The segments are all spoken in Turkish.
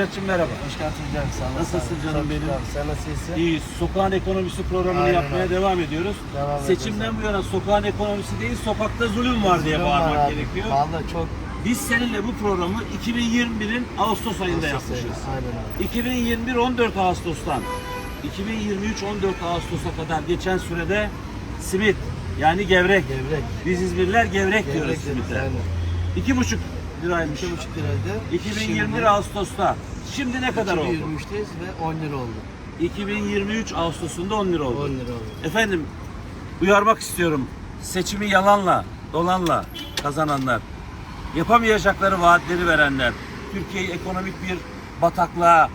Mehmetciğim merhaba. Hoş geldin canım. Sağ olasın. Nasılsın Çok canım benim? abi. Sen nasılsın? İyi. Sokağın ekonomisi programını Aynen yapmaya abi. devam ediyoruz. Devam Seçimden bu yana sokağın ekonomisi değil, sokakta zulüm var diye Zulüm bağırmak var abi. gerekiyor. Vallahi çok Biz seninle bu programı 2021'in Ağustos ayında yapmışız. Aynen abi. 2021 14 Ağustos'tan 2023 14 Ağustos'a kadar geçen sürede simit yani gevrek. Gevrek. Biz İzmirliler gevrek, diyoruz Gevrek dedik. simite. İki buçuk liraymış. 2,5 liraydı. 2021 Şimdi Ağustos'ta. Şimdi ne kadar oldu? 2023'teyiz ve 10 lira oldu. 2023 Ağustos'unda 10 lira oldu. 10 lira oldu. Efendim uyarmak istiyorum. Seçimi yalanla, dolanla kazananlar, yapamayacakları vaatleri verenler, Türkiye'yi ekonomik bir bataklığa,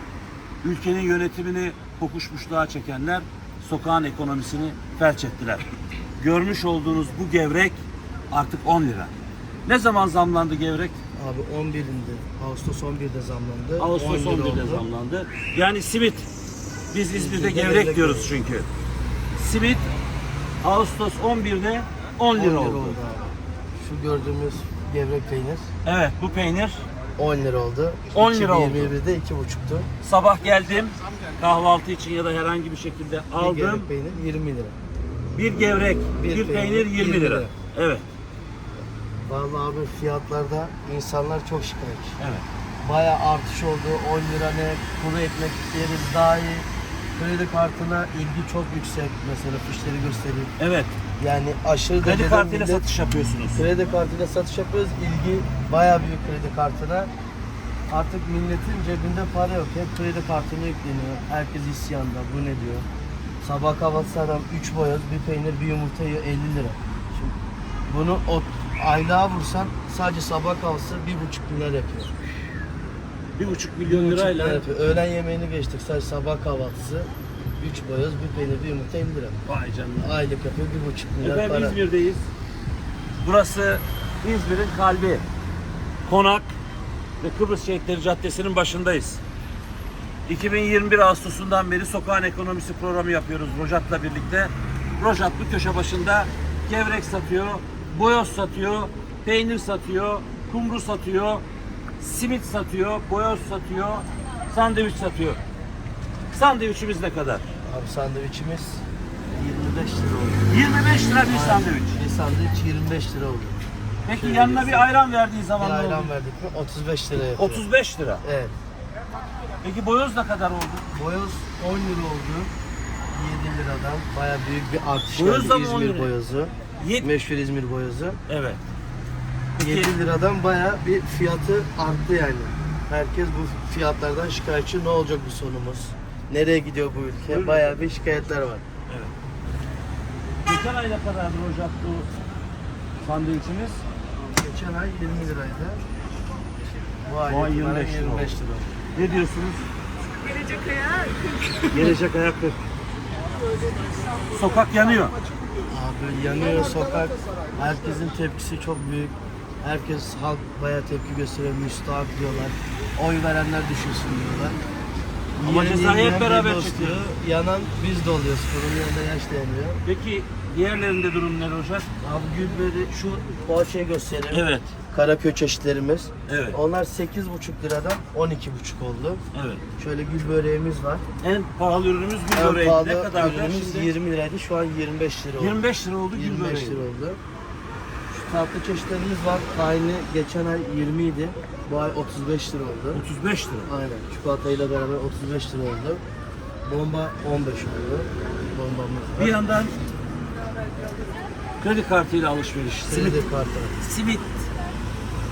ülkenin yönetimini kokuşmuşluğa çekenler sokağın ekonomisini felç ettiler. Görmüş olduğunuz bu gevrek artık 10 lira. Ne zaman zamlandı gevrek? Abi 11'inde. Ağustos 11'de zamlandı. Ağustos 10 lira 11'de oldu. zamlandı. Yani simit. Biz İzmir'de gevrek diyoruz çünkü. Simit Ağustos 11'de 10 10 lira oldu. abi. Şu gördüğümüz gevrek peynir Evet bu peynir 10 lira oldu. 10 lira oldu. 2021'de 2,5'tu. sabah geldim kahvaltı için ya da herhangi bir şekilde Bir aldım. gevrek peynir 20 lira. Bir gevrek, bir, Bir peynir, peynir, 20 20 lira. lira. Evet. Vallahi abi fiyatlarda insanlar çok şikayetçi. Evet. Bayağı artış oldu. 10 lira ne kuru ekmek yeriz daha iyi. Kredi kartına ilgi çok yüksek. Mesela fişleri göstereyim. Evet. Yani aşırı Kredi derecede kartıyla millet- satış yapıyorsunuz. Kredi kartıyla satış yapıyoruz. İlgi bayağı büyük kredi kartına. Artık milletin cebinde para yok. Hep kredi kartına yükleniyor. Herkes isyanda. Bu ne diyor? Sabah kahvaltısı adam 3 boyoz, bir peynir, bir yumurta yiyor 50 lira. Şimdi bunu o aylığa vursan sadece sabah kahvaltısı 1,5 milyar yapıyor. Bir buçuk milyon 1,5 lirayla milyar yapıyor. Öğlen yemeğini geçtik. Sadece sabah kahvaltısı 3 boyoz, bir peynir, bir yumurta 50 lira. Vay canına. Aylık yapıyor 1,5 milyar Efendim para. İzmir'deyiz. Burası İzmir'in kalbi. Konak ve Kıbrıs Şehitleri Caddesi'nin başındayız. 2021 Ağustos'undan beri sokağın ekonomisi programı yapıyoruz Rojat'la birlikte. Rojat bu köşe başında gevrek satıyor, boyoz satıyor, peynir satıyor, kumru satıyor, simit satıyor, boyoz satıyor, sandviç satıyor. Sandviçimiz ne kadar? Abi sandviçimiz 25 lira oldu. 25 lira bir sandviç. Bir sandviç 25 lira oldu. Peki Şöyle yanına bir ayran verdiği Bir zaman ne ayran oldu? verdik mi 35 lira yapıyor. 35 lira. Evet. Peki boyoz ne kadar oldu? Boyoz 10 lira oldu. 7 liradan baya büyük bir artış Boyoz geldi da mı 10 İzmir lira? boyozu. Yet- Meşhur İzmir boyozu. Evet. Peki 7 liradan baya bir fiyatı arttı yani. Herkes bu fiyatlardan şikayetçi. Ne olacak bu sonumuz? Nereye gidiyor bu ülke? Baya bir şikayetler var. geçen ay ne kadardı hocam bu sandviçimiz? Geçen ay 20 liraydı. Bu ay, Bu ay itibaren 25 lira 25 lira. Ne diyorsunuz? Gelecek ayağı Gelecek ayak. Sokak yanıyor. Abi yanıyor sokak. Herkesin tepkisi çok büyük. Herkes halk bayağı tepki gösteriyor. Müstahak diyorlar. Oy verenler düşünsün diyorlar. Ama Yiyen cezayı hep beraber dost diyor. Yanan biz de oluyoruz. Kurun yanında yaş dayanıyor. Peki diğerlerinde durum ne hocam? Abi gülberi şu poğaçayı göstereyim. Evet. Karaköy çeşitlerimiz. Evet. Onlar 8,5 liradan 12,5 oldu. Evet. Şöyle gül böreğimiz var. En pahalı ürünümüz gül En böreği. pahalı Ne kadardı? ürünümüz Şimdi 20 liraydı. Şu an 25 lira oldu. 25 lira oldu gül 25 böreği. lira oldu. Şu tatlı çeşitlerimiz var. Aynı geçen ay 20 idi. Bu ay 35 lira oldu. 35 lira. Aynen. Çikolatayla beraber 35 lira oldu. Bomba 15 oldu. Bombamız var. Bir yandan kredi kartıyla alışveriş. Simit Kredi kartı. simit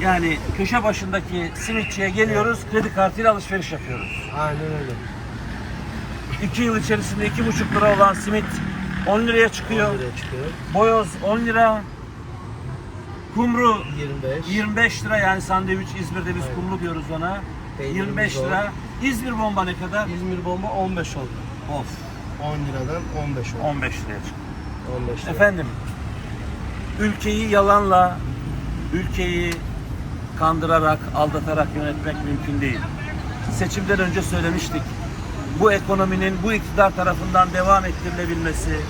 yani köşe başındaki simitçiye geliyoruz kredi kartıyla alışveriş yapıyoruz. Aynen öyle. 2 yıl içerisinde 2,5 lira olan simit 10 liraya 10 çıkıyor. liraya çıkıyor. Boyoz 10 lira. Kumru 25. 25 lira yani sandviç İzmir'de biz Aynen. kumru diyoruz ona. Peynirimiz 25 o. lira. İzmir bomba ne kadar? İzmir bomba 15 oldu. Of 10 liradan 15 oldu. 15 liraya çıktı. 15 lira. Efendim ülkeyi yalanla ülkeyi kandırarak, aldatarak yönetmek mümkün değil. Seçimden önce söylemiştik. Bu ekonominin bu iktidar tarafından devam ettirilebilmesi,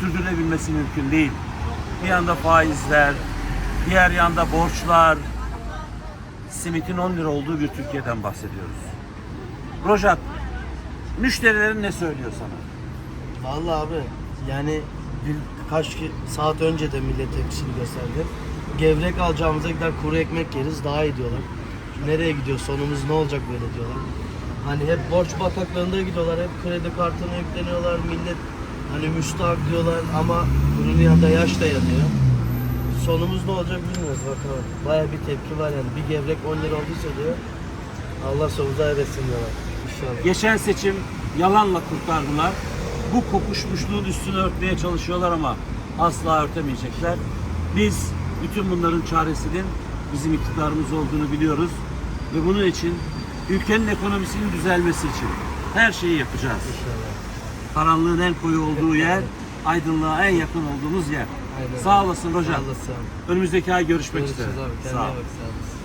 sürdürülebilmesi mümkün değil. Bir yanda faizler, diğer yanda borçlar, simitin 10 lira olduğu bir Türkiye'den bahsediyoruz. Rojat, müşterilerin ne söylüyor sana? Vallahi abi yani kaç saat önce de millet tepkisini gösterdi. Gevrek alacağımıza gider kuru ekmek yeriz daha iyi diyorlar. Nereye gidiyor sonumuz ne olacak böyle diyorlar. Hani hep borç bataklarında gidiyorlar hep kredi kartına yükleniyorlar millet hani müstahak diyorlar ama bunun yanında yaş da yanıyor. Sonumuz ne olacak bilmiyoruz bakalım. Baya bir tepki var yani bir gevrek 10 lira olduysa diyor Allah sonumuzu hayretsin diyorlar. İnşallah. Geçen seçim yalanla kurtardılar. Bu kokuşmuşluğun üstünü örtmeye çalışıyorlar ama asla örtemeyecekler. Biz bütün bunların çaresinin bizim iktidarımız olduğunu biliyoruz. Ve bunun için ülkenin ekonomisinin düzelmesi için her şeyi yapacağız. İnşallah. Karanlığın en koyu olduğu yer, aydınlığa en yakın olduğumuz yer. Aynen. Sağ olasın Rojan. Sağ olasın. Önümüzdeki ay görüşmek Görüşürüz üzere. abi. Kendine Sağ ol. bak sağ olasın.